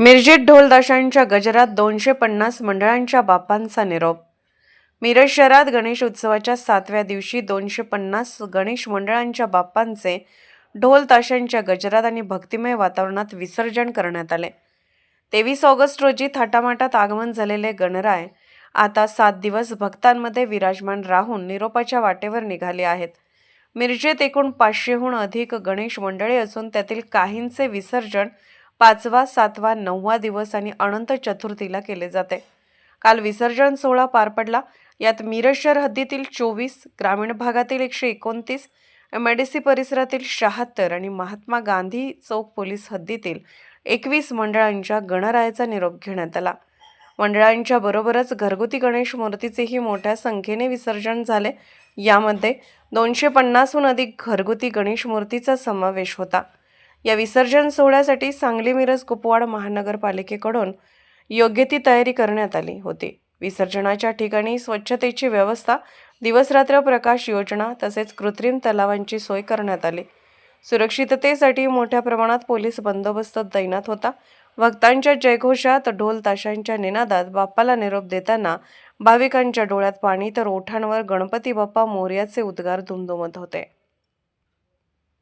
मिरजेत ढोलदाशांच्या गजरात दोनशे पन्नास मंडळांच्या बापांचा निरोप. मिरज शहरात गणेश उत्सवाच्या सातव्या दिवशी दोनशे पन्नास गणेश मंडळांच्या बाप्पांचे ढोल ताशांच्या गजरात आणि भक्तिमय वातावरणात विसर्जन करण्यात आले. तेवीस ऑगस्ट रोजी थाटामाटात आगमन झालेले गणराय आता सात दिवस भक्तांमध्ये विराजमान राहून निरोपाच्या वाटेवर निघाले आहेत. मिरजेत एकूण पाचशेहून अधिक गणेश मंडळे असून त्यातील काहींचे विसर्जन पाचवा सातवा नववा दिवस आणि अनंत चतुर्थीला केले जाते. काल विसर्जन सोहळा पार पडला. यात मिरज शहर हद्दीतील चोवीस ग्रामीण भागातील एकशे एकोणतीस एम आय डी सी परिसरातील शहात्तर आणि महात्मा गांधी चौक पोलीस हद्दीतील एकवीस मंडळांच्या गणरायाचा निरोप घेण्यात आला. मंडळांच्या बरोबरच घरगुती गणेश मूर्तीचेही मोठ्या संख्येने विसर्जन झाले. यामध्ये दोनशे पन्नासहून अधिक घरगुती गणेश मूर्तीचा समावेश होता. या विसर्जन सोहळ्यासाठी सांगली मिरज कुपवाड महानगरपालिकेकडून योग्य ती तयारी करण्यात आली होती. विसर्जनाच्या ठिकाणी स्वच्छतेची व्यवस्था दिवसरात्र प्रकाश योजना तसेच कृत्रिम तलावांची सोय करण्यात आली. सुरक्षिततेसाठी मोठ्या प्रमाणात पोलीस बंदोबस्त तैनात होता. भक्तांच्या जयघोषात ढोल ताशांच्या निनादात बाप्पाला निरोप देताना भाविकांच्या डोळ्यात पाणी तर ओठांवर गणपती बाप्पा मोर्याचे उद्गार दुमदुमत होते.